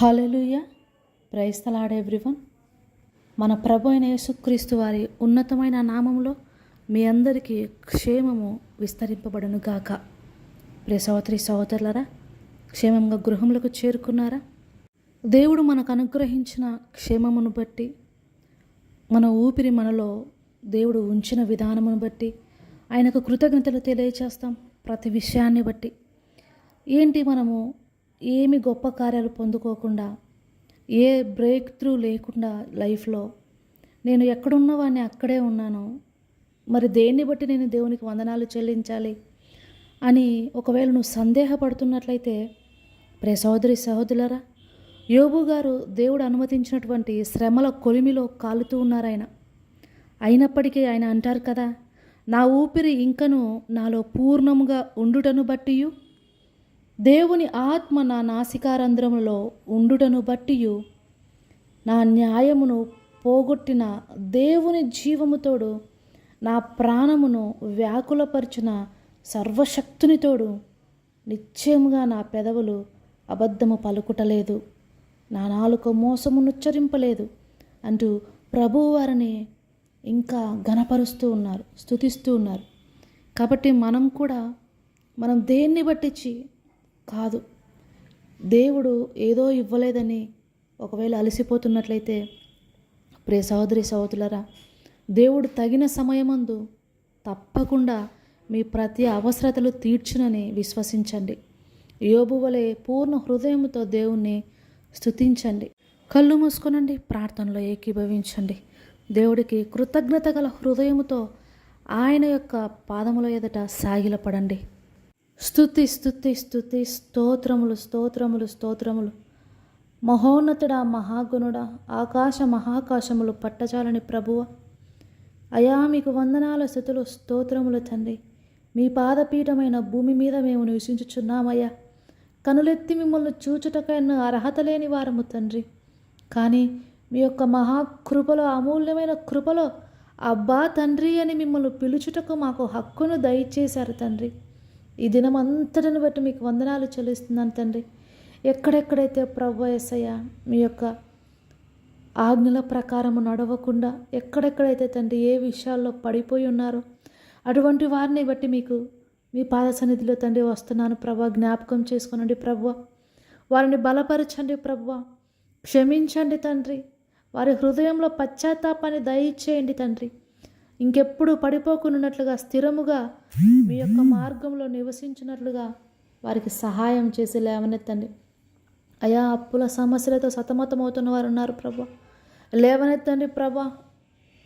Hallelujah praise the Lord everyone మన ప్రభు అయిన యేసుక్రీస్తు వారి ఉన్నతమైన నామంలో మీ అందరికీ క్షేమము విస్తరింపబడును గాక. ప్రియ సహోదరి సహోదరులరా క్షేమంగా గృహములకు చేరుకున్నారా? దేవుడు మనకు అనుగ్రహించిన క్షేమమును బట్టి మన ఊపిరి మనలో దేవుడు ఉంచిన విధానమును బట్టి ఆయనకు కృతజ్ఞతలు తెలియచేస్తాం ప్రతి విషయాన్ని బట్టి. ఏంటి మనము ఏమి గొప్ప కార్యాలు పొందుకోకుండా ఏ బ్రేక్ త్రూ లేకుండా లైఫ్లో నేను ఎక్కడున్నవాడిని అక్కడే ఉన్నాను. మరి దేన్ని బట్టి నేను దేవునికి వందనాలు చెల్లించాలి అని ఒకవేళ నువ్వు సందేహపడుతున్నట్లయితే ప్రే సహోదరి సహోదరులరా యోబు గారు దేవుడు అనుమతించినటువంటి శ్రమల కొలిమిలో కాలుతూ ఉన్నారాయన అయినప్పటికీ ఆయన అంటారు కదా నా ఊపిరి ఇంకను నాలో పూర్ణముగా ఉండుటను బట్టియు దేవుని ఆత్మ నా నాసికారంధ్రములో ఉండుటను బట్టియు నా న్యాయమును పోగొట్టిన దేవుని జీవముతోడు నా ప్రాణమును వ్యాకులపరిచిన సర్వశక్తునితోడు నిశ్చయముగా నా పెదవులు అబద్ధము పలుకుటలేదు నా నాలుక మోసము నుచ్చరింపలేదు అంటూ ప్రభువు వారిని ఇంకా ఘనపరుస్తూ ఉన్నారు స్థుతిస్తూ ఉన్నారు. కాబట్టి మనం కూడా మనం దేన్ని బట్టించి కాదు. దేవుడు ఏదో ఇవ్వలేదని ఒకవేళ అలసిపోతున్నట్లయితే ప్రే సహోదరి సహోదరులరా దేవుడు తగిన సమయమందు తప్పకుండా మీ ప్రతి అవసరతలు తీర్చునని విశ్వసించండి. యోబు వలె పూర్ణ హృదయంతో దేవుణ్ణి స్తుతించండి. కళ్ళు మూసుకొనండి ప్రార్థనలో ఏకీభవించండి. దేవుడికి కృతజ్ఞత గల హృదయముతో ఆయన యొక్క పాదముల ఎదుట సాగిలపడండి. స్థుతి స్థుతి స్థుతి స్తోత్రములు స్తోత్రములు స్తోత్రములు. మహోన్నతుడా మహాగుణుడా ఆకాశ మహాకాశములు పట్టజాలని ప్రభువ. అయా మీకు వందనాల స్థుతులు స్తోత్రములు తండ్రి. మీ పాదపీఠమైన భూమి మీద మేము నివసించుచున్నామయ్యా. కనులెత్తి మిమ్మల్ని చూచుటకైనా అర్హత లేని వారము తండ్రి. కానీ మీ యొక్క మహాకృపలో అమూల్యమైన కృపలో అబ్బా తండ్రి అని మిమ్మల్ని పిలుచుటకు మాకు హక్కును దయచేశారు తండ్రి. ఈ దినం అంతటిని బట్టి మీకు వందనాలు చెల్లిస్తున్నాను తండ్రి. ఎక్కడెక్కడైతే ప్రభు ఎస్సయ్య మీ యొక్క ఆజ్ఞల ప్రకారము నడవకుండా ఎక్కడెక్కడైతే తండ్రి ఏ విషయాల్లో పడిపోయి ఉన్నారో అటువంటి వారిని బట్టి మీకు మీ పాద సన్నిధిలో తండ్రి వస్తున్నాను ప్రభు. జ్ఞాపకం చేసుకోనండి ప్రభు. వారిని బలపరచండి ప్రభు. క్షమించండి తండ్రి. వారి హృదయంలో పశ్చాత్తాపాన్ని దయచేయండి తండ్రి. ఇంకెప్పుడు పడిపోకున్నట్లుగా స్థిరముగా మీ యొక్క మార్గంలో నివసించినట్లుగా వారికి సహాయం చేసి లేవనెత్తండి. అయా అప్పుల సమస్యలతో సతమతమవుతున్న వారు ఉన్నారు ప్రభా. లేవనెత్తండి ప్రభా.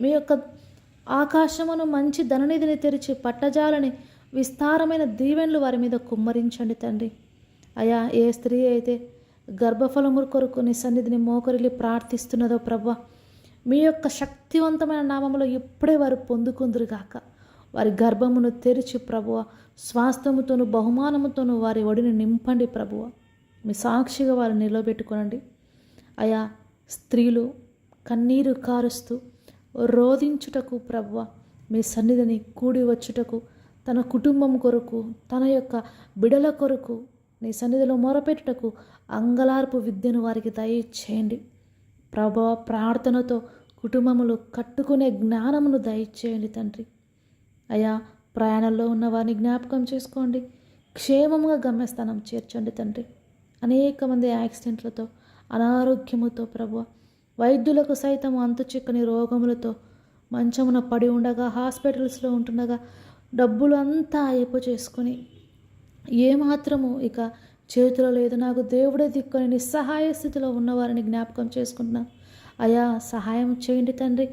మీ యొక్క ఆకాశమును మంచి ధననిధిని తెరిచి పట్టజాలని విస్తారమైన దీవెనలు వారి మీద కుమ్మరించండి తండ్రి. అయా ఏ స్త్రీ అయితే గర్భఫలము కొరకు నీ సన్నిధిని మోకరిల్లి ప్రార్థిస్తున్నదో ప్రభా మీ యొక్క శక్తివంతమైన నామములో ఇప్పుడే వారు పొందుకుందురుగాక. వారి గర్భమును తెరిచి ప్రభువ స్వాస్థ్యముతోను బహుమానముతోను వారి ఒడిని నింపండి ప్రభువ. మీ సాక్షిగా వారు నిలబెట్టుకోనండి. అయా స్త్రీలు కన్నీరు కారుస్తూ రోధించుటకు ప్రభువ మీ సన్నిధిని కూడి వచ్చుటకు తన కుటుంబం కొరకు తన యొక్క బిడల కొరకు నీ సన్నిధిలో మొరపెట్టుటకు అంగలార్పు విద్యను వారికి దయచేయండి. ప్రభా ప్రార్థనతో కుటుంబములు కట్టుకునే జ్ఞానమును దయచేయండి తండ్రి. అయా ప్రయాణంలో ఉన్న వారిని జ్ఞాపకం చేసుకోండి. క్షేమంగా గమ్యస్థానం చేర్చండి తండ్రి. అనేక మంది యాక్సిడెంట్లతో అనారోగ్యముతో ప్రభు వైద్యులకు సైతం అంతు చిక్కని రోగములతో మంచమున పడి ఉండగా హాస్పిటల్స్లో ఉంటుండగా డబ్బులు అంతా అయిపో చేసుకొని ఏమాత్రము ఇక చేతిలో లేదు నాకు దేవుడే దిక్కుని నిస్సహాయ స్థితిలో ఉన్నవారిని జ్ఞాపకం చేసుకుంటున్నాను అయా సహాయం చేయండి తండ్రి.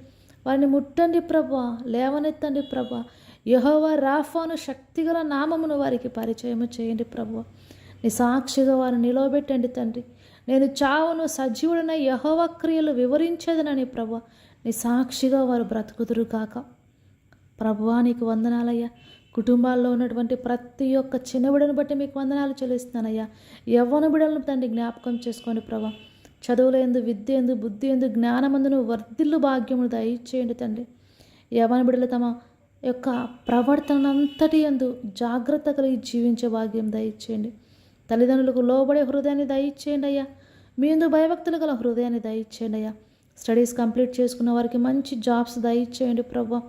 వారిని ముట్టండి ప్రభా లేవనెత్తండి ప్రభా. యహోవా రాఫాను శక్తిగల నామమును వారికి పరిచయం చేయండి ప్రభు. నీ సాక్షిగా వారిని నిలవబెట్టండి తండ్రి. నేను చావును సజీవుడన యహోవ క్రియలు వివరించేదనని ప్రభు. నీ సాక్షిగా వారు బ్రతుకుదురు కాక ప్రభువా నీకు వందనాలయ్యా. కుటుంబాల్లో ఉన్నటువంటి ప్రతి ఒక్క చిన్నబిడను బట్టి మీకు వందనాలు చెల్లిస్తున్నానయ్యా. యవ్వన బిడలను తండ్రి జ్ఞాపకం చేసుకోండి ప్రభా చదువుల ఎందు విద్య ఎందు బుద్ధి ఎందు జ్ఞానమందును వర్ధిల్లు భాగ్యమును దయచేయండి తండ్రి. యవ్వన బిడలు తమ యొక్క ప్రవర్తన అంతటి ఎందు జాగ్రత్త కలిగి జీవించే భాగ్యం దయచేయండి. తల్లిదండ్రులకు లోబడే హృదయాన్ని దయచేయండి అయ్యా. మీ ఎందు భయభక్తులు గల హృదయాన్ని దయచేయండి అయ్యా. స్టడీస్ కంప్లీట్ చేసుకున్న వారికి మంచి జాబ్స్ దయచేయండి ప్రభా.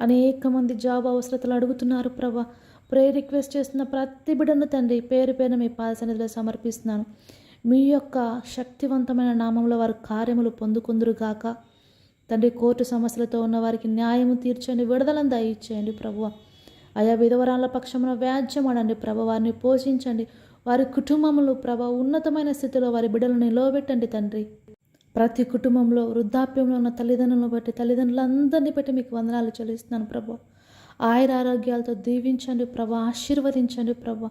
అనేక మంది జాబ్ అవసరతలు అడుగుతున్నారు ప్రభా. ప్రే రిక్వెస్ట్ చేస్తున్న ప్రతి బిడ్డను తండ్రి పేరు పేరు మీ పాదసన్నిధిలో సమర్పిస్తున్నాను. మీ యొక్క శక్తివంతమైన నామంలో వారు కార్యములు పొందుకుందురు గాక. తండ్రి కోర్టు సమస్యలతో ఉన్న వారికి న్యాయము తీర్చండి విడుదలను దయచేయండి ప్రభువ. ఆయా విధవరాల పక్షమున వ్యాజ్యమాడండి ప్రభ. వారిని పోషించండి. వారి కుటుంబములు ప్రభ ఉన్నతమైన స్థితిలో వారి బిడ్డలను నిలవబెట్టండి తండ్రి. ప్రతి కుటుంబంలో వృద్ధాప్యంలో ఉన్న తల్లిదండ్రులను బట్టి తల్లిదండ్రులందరినీ బట్టి మీకు వందనాలు చెల్లిస్తున్నాను ప్రభా. ఆయుర ఆరోగ్యాలతో దీవించండి ప్రభ ఆశీర్వదించండి ప్రభా.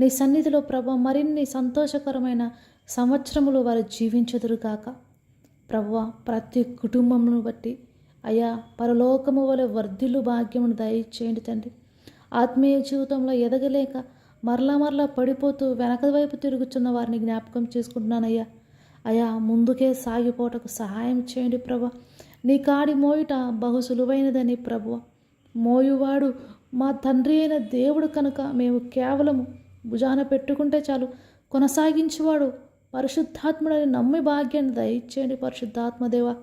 నీ సన్నిధిలో ప్రభ మరిన్ని సంతోషకరమైన సంవత్సరములు వారు జీవించదురుగాక ప్రభా ప్రతి కుటుంబమును బట్టి అయ్యా పరలోకము వలె వర్ధిల్లు భాగ్యమును దయచేయండి తండ్రి. ఆత్మీయ జీవితంలో ఎదగలేక మరలా మరలా పడిపోతూ వెనక వైపు తిరుగుతున్న వారిని జ్ఞాపకం చేసుకుంటున్నానయ్యా. అయా ముందుకే సాగిపోటకు సహాయం చేయండి ప్రభ. నీ కాడి మోయుట బహు సులువైనదని ప్రభు మోయువాడు మా తండ్రి అయిన దేవుడు కనుక మేము కేవలము భుజాన పెట్టుకుంటే చాలు. కొనసాగించేవాడు పరిశుద్ధాత్ముడని నమ్మి భాగ్యాన్ని దయచేయండి పరిశుద్ధాత్మదేవ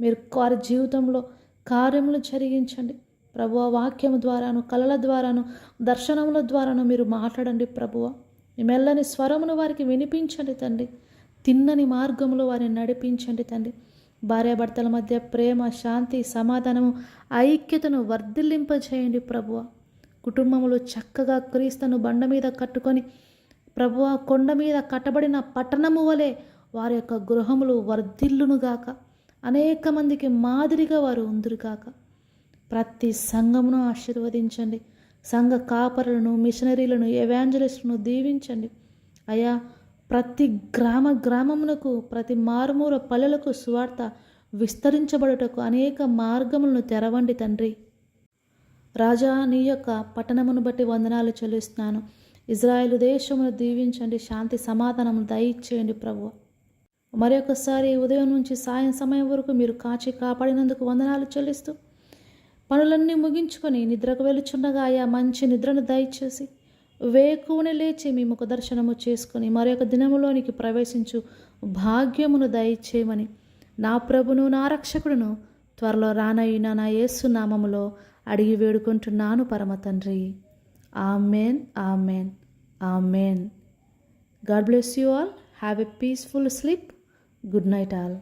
మీరు వారి జీవితంలో కార్యములు జరిగించండి. ప్రభువ వాక్యము ద్వారాను కళల ద్వారాను దర్శనముల ద్వారాను మీరు మాట్లాడండి ప్రభువ. మీ మెల్లని స్వరమును వారికి వినిపించండి తండ్రి. తిన్నని మార్గంలో వారిని నడిపించండి తండ్రి. భార్యాభర్తల మధ్య ప్రేమ శాంతి సమాధానము ఐక్యతను వర్ధిల్లింపజేయండి ప్రభువ. కుటుంబములు చక్కగా క్రీస్తును బండ మీద కట్టుకొని ప్రభువ కొండ మీద కట్టబడిన పట్టణము వలె వారి యొక్క గృహములు వర్ధిల్లునుగాక అనేక మందికి మాదిరిగా వారు ఉందురుగాక ప్రతి సంఘమును ఆశీర్వదించండి. సంఘ కాపరులను మిషనరీలను ఎవాంజలిస్టులను దీవించండి. అయా ప్రతి గ్రామ గ్రామమునకు ప్రతి మారుమూల పల్లెలకు సువార్త విస్తరించబడుటకు అనేక మార్గములను తెరవండి తండ్రి. రాజా నీ యొక్క పట్టణమును బట్టి వందనాలు చెల్లిస్తున్నాను. ఇజ్రాయెల్ దేశమును దీవించండి శాంతి సమాధానము దయచేయండి ప్రభు మరొకసారి ఉదయం నుంచి సాయం సమయం వరకు మీరు కాచి కాపాడినందుకు వందనాలు చెల్లిస్తూ పనులన్నీ ముగించుకొని నిద్రకు వెలుచుండగా ఆయా మంచి నిద్రను దయచేసి వేకువని లేచి మీ ముఖ దర్శనము చేసుకుని మరొక దినములోనికి ప్రవేశించు భాగ్యమును దయచేయమని నా ప్రభును నా రక్షకుడును త్వరలో రానయ్యిన నా యేసు నామములో అడిగి వేడుకుంటున్నాను పరమ తండ్రి. Amen amen amen. God bless you all. Have a peaceful sleep. Good night all.